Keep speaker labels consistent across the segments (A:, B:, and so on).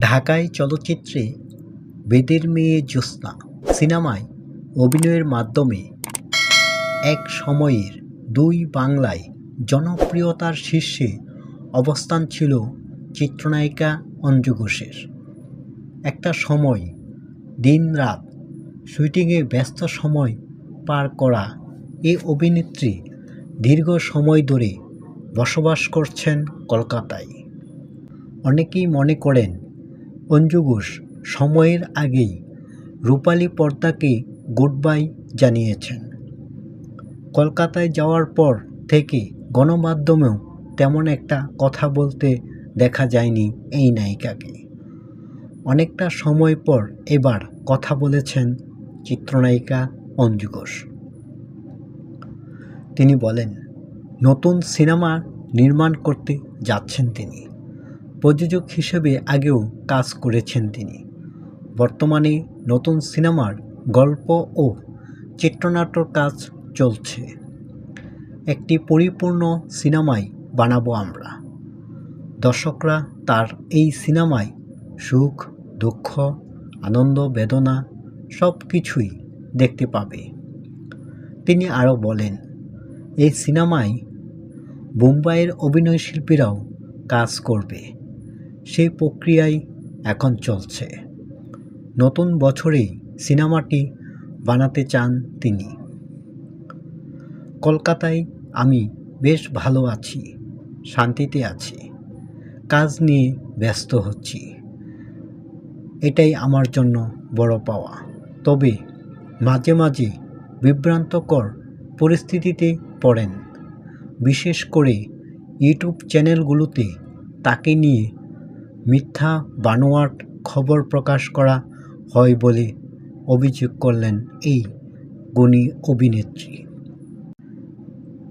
A: ঢাকাই চলচ্চিত্রে বেদের মেয়ে জ্যোৎস্না সিনেমায় অভিনয়ের মাধ্যমে এক সময়ের দুই বাংলায় জনপ্রিয়তার শীর্ষে অবস্থান ছিল চিত্রনায়িকা অঞ্জু ঘোষের। একটা সময় দিন-রাত শুটিংয়ে ব্যস্ত সময় পার করা এ অভিনেত্রী দীর্ঘ সময় ধরে বসবাস করছেন কলকাতায়। অনেকেই মনে করেন অঞ্জু ঘোষ সময়ের আগেই রূপালী পর্দাকে গুড বাই জানিয়েছেন। কলকাতায় যাওয়ার পর থেকে গণমাধ্যমেও তেমন একটা কথা বলতে দেখা যায়নি এই নায়িকাকে। অনেকটা সময় পর এবার কথা বলেছেন চিত্রনায়িকা অঞ্জু ঘোষ তিনি বলেন, নতুন সিনেমা নির্মাণ করতে যাচ্ছেন তিনি। প্রযোজক হিসেবে আগেও কাজ করেছেন তিনি। বর্তমানে নতুন সিনেমার গল্প ও চিত্রনাট্যর কাজ চলছে। একটি পরিপূর্ণ সিনেমাই বানাবো আমরা। দর্শকরা তার এই সিনেমায় সুখ, দুঃখ, আনন্দ, বেদনা সব কিছুই দেখতে পাবে। তিনি আরও বলেন, এই সিনেমায় মুম্বাইয়ের অভিনয় শিল্পীরাও কাজ করবে। সেই প্রক্রিয়াই এখন চলছে। নতুন বছরেই সিনেমাটি বানাতে চান তিনি। কলকাতায় আমি বেশ ভালো আছি, শান্তিতে আছি, কাজ নিয়ে ব্যস্ত হচ্ছি। এটাই আমার জন্য বড় পাওয়া। তবে মাঝে মাঝে বিভ্রান্তকর পরিস্থিতিতে পড়েন। বিশেষ করে ইউটিউব চ্যানেলগুলোতে তাকে নিয়ে মিথ্যা বানোয়াট খবর প্রকাশ করা হয় বলে অভিযোগ করলেন এই গুণী অভিনেত্রী।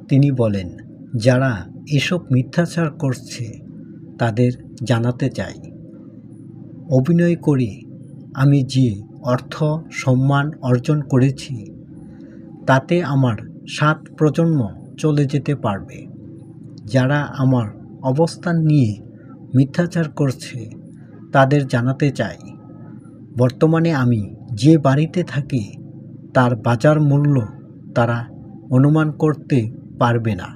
A: তিনি বলেন, যারা এসব মিথ্যাচার করছে, তাদের জানাতে চাই। অভিনয় করে, আমি যে অর্থ সম্মান অর্জন করেছি, তাতে আমার সাত প্রজন্ম চলে যেতে পারবে। যারা আমার অবস্থান নিয়ে মিথ্যাচার করছে তাদের জানাতে চাই। বর্তমানে আমি যে বাড়িতে থাকি, তার বাজার মূল্য তারা অনুমান করতে পারবে না।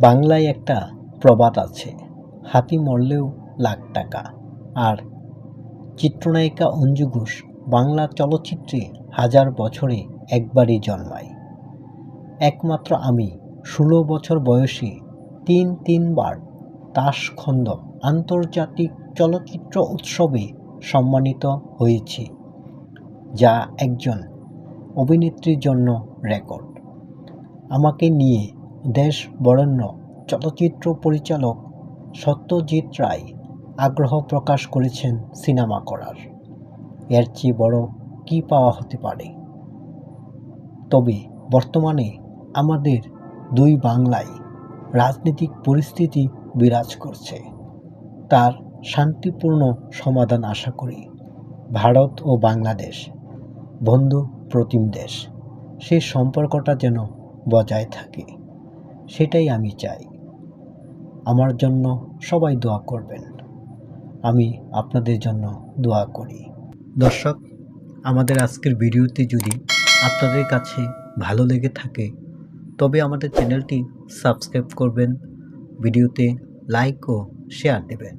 A: বাংলায় একটা প্রবাদ আছে, হাতি মরলেও লাখ টাকা। আর চিত্রনায়িকা অঞ্জু ঘোষ বাংলা চলচ্চিত্রে হাজার বছরে একবারই জন্মায়। একমাত্র আমি ষোলো বছর বয়সে তিন তিনবার তাসখন্দ আন্তর্জাতিক চলচ্চিত্র উৎসবে সম্মানিত হয়েছি, যা একজন অভিনেত্রীর জন্য রেকর্ড। আমাকে নিয়ে দেশ বরেণ্য চলচ্চিত্র পরিচালক সত্যজিৎ রায় আগ্রহ প্রকাশ করেছেন সিনেমা করার। এর চেয়ে বড় কী পাওয়া হতে পারে? তবে বর্তমানে আমাদের দুই বাংলায় রাজনৈতিক পরিস্থিতি বিরাজ করছে। তার শান্তিপূর্ণ সমাধান আশা করি। ভারত ও বাংলাদেশ, বন্ধু প্রতিম দেশ সেই সম্পর্কটা যেন বজায় থাকে, সেটাই আমি চাই। আমার জন্য সবাই দোয়া করবেন। আমি আপনাদের জন্য দোয়া করি। দর্শক, আমাদের আজকের ভিডিওটি যদি আপনাদের কাছে ভালো লেগে থাকে, তবে আমাদের চ্যানেলটি সাবস্ক্রাইব করবেন, ভিডিওতে লাইক ও শেয়ার দেবেন